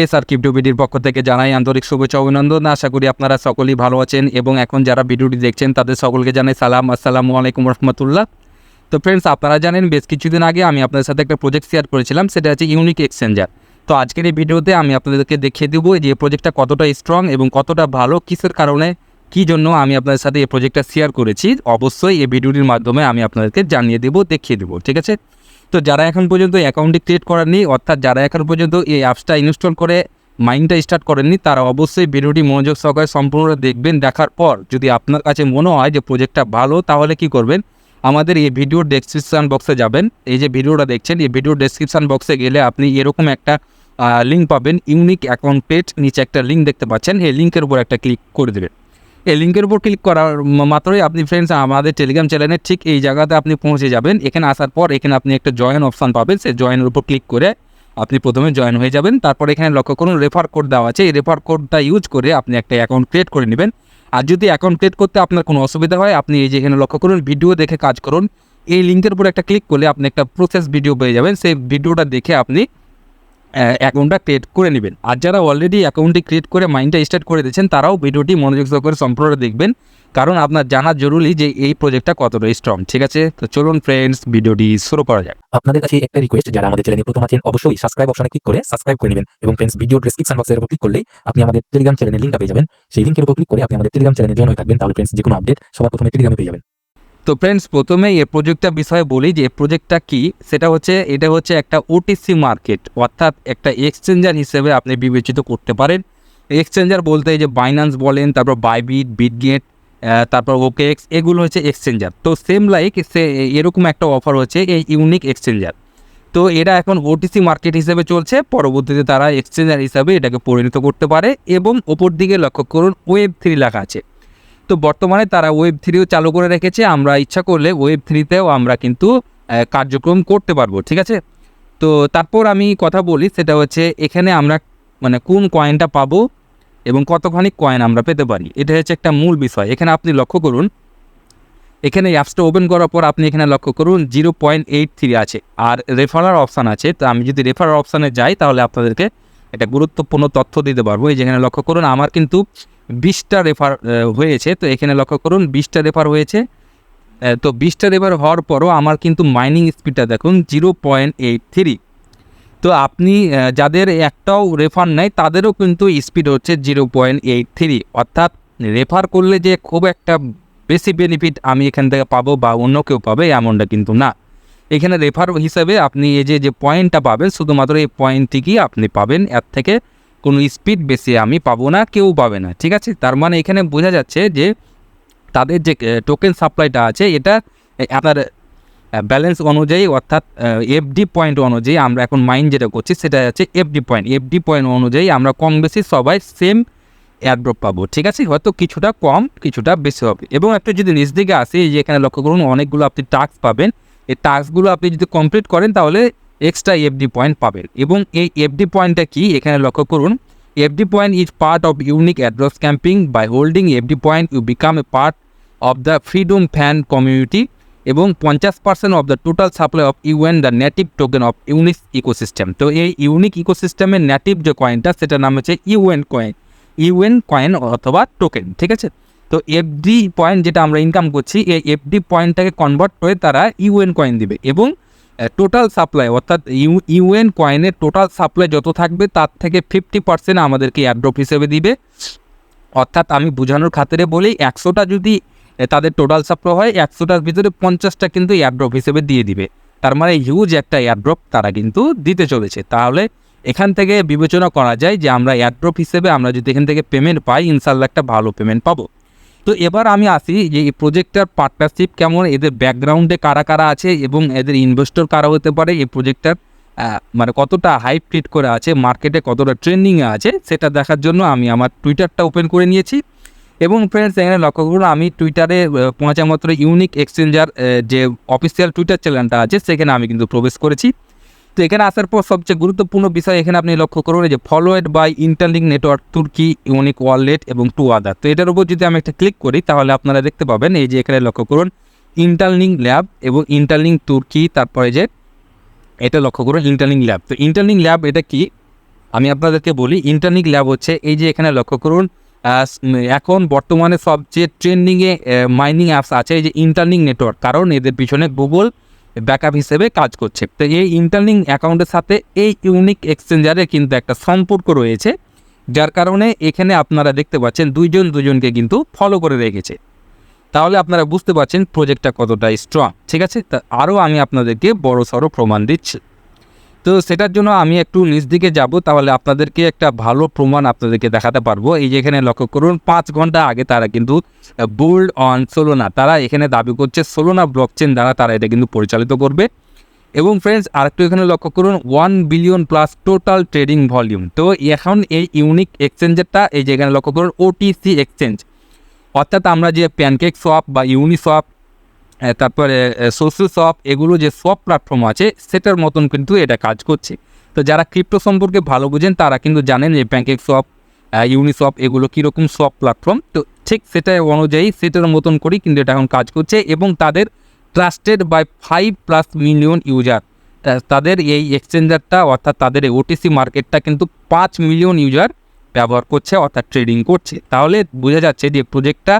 S আর ক্রিপ্টোবিডির পক্ষ থেকে জানাই আন্তরিক শুভেচ্ছা অভিনন্দন। আশা করি আপনারা সকলেই ভালো আছেন এবং এখন যারা ভিডিওটি দেখছেন তাদের সকলকে জানাই সালাম। আসসালামু আলাইকুম রহমতুল্লাহ। তো ফ্রেন্ডস আপনারা জানেন, বেশ কিছুদিন আগে আমি আপনাদের সাথে একটা প্রজেক্ট শেয়ার করেছিলাম, সেটা হচ্ছে ইউনিক এক্সচেঞ্জার তো আজকের এই ভিডিওতে আমি আপনাদেরকে দেখিয়ে দেবো যে প্রজেক্টটা কতটা স্ট্রং এবং কতটা ভালো, কিসের কারণে, কী জন্য আমি আপনাদের সাথে এই প্রজেক্টটা শেয়ার করেছি। অবশ্যই এই ভিডিওটির মাধ্যমে আমি আপনাদেরকে জানিয়ে দেবো, দেখিয়ে দেবো, ঠিক আছে? তো যারা এখন পর্যন্ত অ্যাকাউন্টটি ক্রিয়েট করেননি, অর্থাৎ যারা এখন পর্যন্ত এই অ্যাপসটা ইনস্টল করে মাইন্ডটা স্টার্ট করেননি, তারা অবশ্যই ভিডিওটি মনোযোগ সহকারে সম্পূর্ণ দেখবেন, দেখার পর যদি আপনার কাছে মনে হয় যে প্রজেক্টটা ভালো, তাহলে কি করবেন? আমাদের এই ভিডিওর ডেসক্রিপশান বক্সে যাবেন। এই যে ভিডিওটা দেখছেন, এই ভিডিওর ডেসক্রিপশান বক্সে গেলে আপনি এরকম একটা লিঙ্ক পাবেন ইউনিক অ্যাকাউন্ট পেজ নিচে একটা লিঙ্ক দেখতে পাচ্ছেন। এই লিঙ্কের উপর একটা ক্লিক করে দেবেন। এই লিঙ্কের উপর ক্লিক করার মাত্রই আপনি ফ্রেন্ডস আমাদের টেলিগ্রাম চ্যানেলে ঠিক এই জায়গাতে আপনি পৌঁছে যাবেন। এখানে আসার পর এখানে আপনি একটা জয়েন অপশান পাবেন। সেই জয়েনের উপর ক্লিক করে আপনি প্রথমে জয়েন হয়ে যাবেন। তারপর এখানে লক্ষ্য করুন রেফার কোড দেওয়া আছে। এই রেফার কোডটা ইউজ করে আপনি একটা অ্যাকাউন্ট ক্রিয়েট করে নেবেন। আর যদি অ্যাকাউন্ট ক্রিয়েট করতে আপনার কোনো অসুবিধা হয়, আপনি এই যে এখানে লক্ষ্য করুন ভিডিও দেখে কাজ করুন। এই লিঙ্কের উপর একটা ক্লিক করলে আপনি একটা প্রসেস ভিডিও পেয়ে যাবেন। সেই ভিডিওটা দেখে আপনি অ্যাকাউন্টটা ক্রিয়েট করে নেবেন। আর যারা অলরেডি অ্যাকাউন্টটি ক্রিয়েট করে মাইন্ডটা স্টার্ট করে দিয়েছেন, তারাও ভিডিওটি মনোযোগ সহকারে সম্পূর্ণ দেখবেন। কারণ আপনার জানা জরুরি যে এই প্রজেক্টটা কতটা স্ট্রং ঠিক আছে? তো চলুন ফ্রেন্ডস ভিডিওটি শুরু করা যাক। আপনাদের কাছে একটা রিকোয়েস্ট যারা আমাদের চ্যানেলে প্রথম আছেন, অবশ্যই সাবস্ক্রাইব অপশনে ক্লিক করে সাবস্ক্রাইব করে নেবেন। এবং ফ্রেন্ডস ভিডিও ডেসক্রিপশন বক্সের উপর ক্লিক করলে আপনি আমাদের টেলিগ্রাম চ্যানেলের লিঙ্কটা পেয়ে যাবেন। সেই লিঙ্কের উপর ক্লিক করে আপনি আমাদের টেলিগ্রাম চ্যানেলে জয়েন হয়ে থাকবেন। তাহলে ফ্রেন্ডস যে কোনো আপডেট সবার প্রথমে টেলিগ্রামে পেয়ে যাবেন। তো ফ্রেন্ডস প্রথমে এই প্রজেক্টটা বিষয়ে বলি যে প্রজেক্টটা কি? সেটা হচ্ছে, এটা হচ্ছে একটা ওটিসি মার্কেট অর্থাৎ একটা এক্সচেঞ্জার হিসেবে আপনি বিবেচিত করতে পারেন। এক্সচেঞ্জার বলতে যে বাইন্যান্স বলেন, তারপর বাইবিট বিটগেট তারপর ওকেএক্স এগুলো হচ্ছে এক্সচেঞ্জার তো সেম লাইক সে, এরকম একটা অফার হচ্ছে এই ইউনিক এক্সচেঞ্জার তো এটা এখন ওটিসি মার্কেট হিসেবে চলছে, পরবর্তীতে তারা এক্সচেঞ্জার হিসাবে এটাকে পরিণত করতে পারে এবং ওপর দিকে লক্ষ্য করুন ওয়েব থ্রি লেখা আছে। তো বর্তমানে তারা ওয়েব থ্রিও চালু করে রেখেছে। আমরা ইচ্ছা করলে ওয়েব থ্রিতেও আমরা কিন্তু কার্যক্রম করতে পারব, ঠিক আছে? তো তারপর আমি কথা বলি, সেটা হচ্ছে এখানে আমরা মানে কোন কয়েনটা পাবো এবং কতখানি কয়েন আমরা পেতে পারি। এটা হচ্ছে একটা মূল বিষয়। এখানে আপনি লক্ষ্য করুন, এখানে অ্যাপসটা ওপেন করার পর আপনি এখানে লক্ষ্য করুন জিরো পয়েন্ট এইট থ্রি আছে। আর রেফারার অপশান আছে। তো আমি যদি রেফারার অপশানে যাই, তাহলে আপনাদেরকে একটা গুরুত্বপূর্ণ তথ্য দিতে পারব। এই যেখানে লক্ষ্য করুন, আমার কিন্তু বিশটা রেফার হয়েছে, তো এখানে লক্ষ্য করুন, বিশটা রেফার হয়েছে। তো বিশটা রেফার হওয়ার পরও আমার কিন্তু মাইনিং স্পিডটা দেখুন জিরো পয়েন্ট এইট থ্রি তো আপনি যাদের একটাও রেফার নেই, তাদেরও কিন্তু স্পিড হচ্ছে জিরো পয়েন্ট এইট থ্রি অর্থাৎ রেফার করলে যে খুব একটা বেশি বেনিফিট আমি এখান থেকে পাবো বা অন্য কেউ পাবে, এমনটা কিন্তু না। এখানে রেফার হিসাবে আপনি এই যে যে পয়েন্টটা পাবেন, শুধুমাত্র এই পয়েন্টটিকেই আপনি পাবেন, এর থেকে কোনো স্পিড বেশি আমি পাবো না, কেউ পাবে না, ঠিক আছে? তার মানে এখানে বোঝা যাচ্ছে যে তাদের যে টোকেন সাপ্লাইটা আছে, এটা আপনার ব্যালেন্স অনুযায়ী অর্থাৎ এফডি পয়েন্ট অনুযায়ী আমরা এখন মাইন্ড যেটা করছি, সেটা হচ্ছে এফডি পয়েন্ট এফডি পয়েন্ট অনুযায়ী আমরা কম বেশি সবাই সেম অ্যাড্রপ পাবো, ঠিক আছে? হয়তো কিছুটা কম, কিছুটা বেশি হবে। এবং একটা যদি নিচ দিকে আসি যে এখানে লক্ষ্য করুন, অনেকগুলো আপনি টাস্ক পাবেন। এই টাস্কগুলো আপনি যদি কমপ্লিট করেন, তাহলে এক্সট্রা এফডি পয়েন্ট পাবেন। এবং এই এফডি পয়েন্টটা কি? এখানে লক্ষ্য করুন FD point is part of unique address camping by holding FD point you become a part of the freedom fan community এবং পঞ্চাশ percent of the total supply of UN the native token of unique ecosystem তো এই unique ইকোসিস্টেমের native যে কয়েনটা সেটার নাম হচ্ছে UN coin UN coin অথবা টোকেন ঠিক আছে? তো এফডি পয়েন্ট যেটা আমরা ইনকাম করছি, এই এফডি পয়েন্টটাকে কনভার্ট করে তারা ইউএন কয়েন দিবে এবং টোটাল সাপ্লাই অর্থাৎ ইউ ইউএন কয়েনের টোটাল সাপ্লাই যত থাকবে, তার থেকে ফিফটি পার্সেন্ট আমাদেরকে অ্যাড্রপ হিসেবে দিবে। অর্থাৎ আমি বোঝানোর খাতিরে বলি, একশোটা যদি তাদের টোটাল সাপ্লাই হয়, একশোটার ভিতরে পঞ্চাশটা কিন্তু এয়ারড্রপ হিসেবে দিয়ে দিবে। তার মানে হিউজ একটা এয়ারড্রপ তারা কিন্তু দিতে চলেছে। তাহলে এখান থেকে বিবেচনা করা যায় যে আমরা এয়ারড্রপ হিসেবে আমরা যদি এখান থেকে পেমেন্ট পাই ইনশাল্লাহ একটা ভালো পেমেন্ট পাবো। তো এবার আমি আসি যে এই প্রজেক্টটার পার্টনারশিপ কেমন, এদের ব্যাকগ্রাউন্ডে কারা কারা আছে এবং এদের ইনভেস্টর কারা হতে পারে, এই প্রজেক্টটার মানে কতটা হাইপ ফিট করে আছে মার্কেটে কতটা ট্রেন্ডিংয়ে আছে, সেটা দেখার জন্য আমি আমার টুইটারটা ওপেন করে নিয়েছি। এবং ফ্রেন্ডস এখানে লক্ষ্য করুন, আমি টুইটারে পৌঁছা মাত্র ইউনিক এক্সচেঞ্জার যে অফিসিয়াল টুইটার চ্যানেলটা আছে, সেখানে আমি কিন্তু প্রবেশ করেছি। তো এখানে আসার পর সবচেয়ে গুরুত্বপূর্ণ বিষয় এখানে আপনি লক্ষ্য করুন যে ফলোয়েড বাই ইন্টারলিঙ্ক নেটওয়ার্ক তুর্কি ইউনিক ওয়ালেট এবং টু আদার তো এটার উপর যদি আমি একটা ক্লিক করি, তাহলে আপনারা দেখতে পাবেন, এই যে এখানে লক্ষ্য করুন ইন্টারলিঙ্ক ল্যাব এবং ইন্টারলিঙ্ক তুর্কি তারপরে যে এটা লক্ষ্য করুন ইন্টারলিঙ্ক ল্যাব তো ইন্টারলিঙ্ক ল্যাব এটা কি? আমি আপনাদেরকে বলি ইন্টারনিক ল্যাব হচ্ছে এই যে এখানে লক্ষ্য করুন এখন বর্তমানে সবচেয়ে ট্রেন্ডিংয়ে মাইনিং অ্যাপস আছে, এই যে ইন্টারনিং নেটওয়ার্ক কারণ এদের পিছনে গুগল ব্যাকআপ হিসেবে কাজ করছে। তো এই ইন্টারলিং অ্যাকাউন্টের সাথে এই ইউনিক এক্সচেঞ্জারের কিন্তু একটা সম্পর্ক রয়েছে, যার কারণে এখানে আপনারা দেখতে পাচ্ছেন দুইজন দুজনকে কিন্তু ফলো করে রেখেছে। তাহলে আপনারা বুঝতে পারছেন প্রজেক্টটা কতটা স্ট্রং ঠিক আছে? তা আরও আমি আপনাদেরকে বড় সড়ো প্রমাণ দিচ্ছি। তো সেটার জন্য আমি একটু নিচ দিকে যাব, তাহলে আপনাদেরকে একটা ভালো প্রমাণ আপনাদেরকে দেখাতে পারব। এই যে এখানে লক্ষ্য করুন, পাঁচ ঘণ্টা আগে তারা কিন্তু বোল্ড অন সোলোনা, তারা এখানে দাবি করছে সোলোনা ব্লকচেন দ্বারা তারা এটা কিন্তু পরিচালিত করবে। এবং ফ্রেন্ডস আরেকটু এখানে লক্ষ্য করুন one billion plus total trading volume তো এখন এই ইউনিক এক্সচেঞ্জেরটা এই যে এখানে লক্ষ্য করুন ওটিসি এক্সচেঞ্জ অর্থাৎ আমরা যে প্যানকেক শপ বা ইউনিশপ তারপরে সোশ্যাল শপ এগুলো যে সব প্ল্যাটফর্ম আছে, সেটার মতন কিন্তু এটা কাজ করছে। তো যারা ক্রিপ্টো সম্পর্কে ভালো বুঝেন, তারা কিন্তু জানেন যে প্যানকেক শপ ইউনিশপ এগুলো কীরকম সব প্ল্যাটফর্ম তো ঠিক সেটা অনুযায়ী সেটার মতন করেই কিন্তু এটা এখন কাজ করছে এবং তাদের trusted by five plus million user তাদের এই এক্সচেঞ্জারটা অর্থাৎ তাদের এই ওটিসি মার্কেটটা কিন্তু পাঁচ মিলিয়ন ইউজার ব্যবহার করছে, অর্থাৎ ট্রেডিং করছে। তাহলে বোঝা যাচ্ছে যে প্রজেক্টটা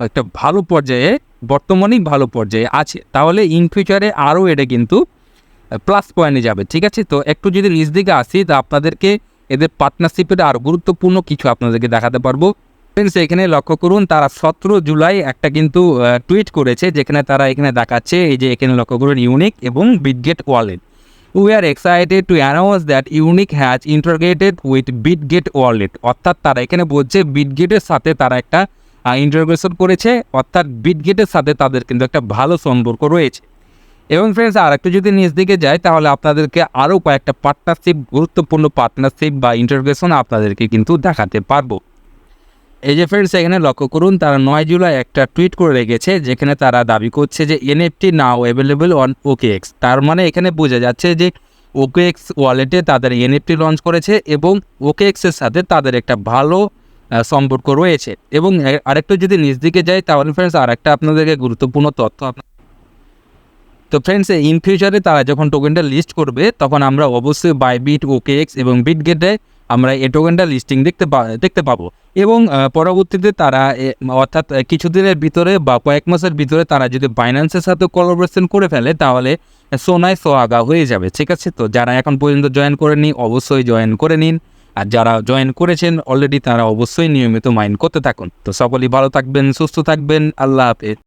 একটা ভালো পর্যায়ে বর্তমানেই ভালো পর্যায়ে আছে। তাহলে ইন ফিউচারে আরও এটা কিন্তু প্লাস পয়েন্টে যাবে, ঠিক আছে? তো একটু যদি নিজ দিকে আসি, তা আপনাদেরকে এদের পার্টনারশিপের আরও গুরুত্বপূর্ণ কিছু আপনাদেরকে দেখাতে পারব। ফ্রেন্ডস এখানে লক্ষ্য করুন, তারা সতেরো জুলাই একটা কিন্তু টুইট করেছে, যেখানে তারা এখানে দেখাচ্ছে, এই যে এখানে লক্ষ্য করুন ইউনিক এবং Bitget wallet we are excited to announce that unique has integrated with Bitget wallet অর্থাৎ তারা এখানে বলছে বিটগেটের সাথে তারা একটা ইন্টারগ্রেশন করেছে, অর্থাৎ বিটগেটের সাথে তাদের কিন্তু একটা ভালো সম্পর্ক রয়েছে। এবং ফ্রেন্ডস আর একটু যদি নিচ দিকে যায় তাহলে আপনাদেরকে আরও কয়েকটা পার্টনারশিপ গুরুত্বপূর্ণ পার্টনারশিপ বা ইন্টারগ্রেশন আপনাদেরকে কিন্তু দেখাতে পারব। এই যে ফ্রেন্ডস এখানে লক্ষ্য করুন, তারা নয় জুলাই একটা টুইট করে রেখেছে, যেখানে তারা দাবি করছে যে NFT now available on OKX তার মানে এখানে বোঝা যাচ্ছে যে ওকে এক্স ওয়ালেটে তাদের এনএফটি লঞ্চ করেছে এবং ওকে এক্সের সাথে তাদের একটা ভালো সম্পর্ক রয়েছে। এবং আরেকটু যদি নিচ দিকে যাই তাহলে ফ্রেন্ডস আর একটা আপনাদেরকে গুরুত্বপূর্ণ তথ্য আপনা- তো ফ্রেন্ডস ইন ফিউচারে তারা যখন টোকেনটা লিস্ট করবে, তখন আমরা অবশ্যই বাইবিট ওকে এক্স এবং বিটগেটে আমরা এই টোকেনটা লিস্টিং দেখতে পা, দেখতে পাবো। এবং পরবর্তীতে তারা অর্থাৎ কিছুদিনের ভিতরে বা কয়েক মাসের ভিতরে তারা যদি বাইন্যান্সের সাথে কোলাবোরেশন করে ফেলে, তাহলে সোনায় সোহাগা হয়ে যাবে। ঠিক আছে? তো যারা এখন পর্যন্ত জয়েন করেনি অবশ্যই জয়েন করে নিন। আর যারা জয়েন করেছেন অলরেডি তারা অবশ্যই নিয়মিত মাইন্ড করতে থাকুন। তো সকলেই ভালো থাকবেন, সুস্থ থাকবেন, আল্লাহ হাফেজ।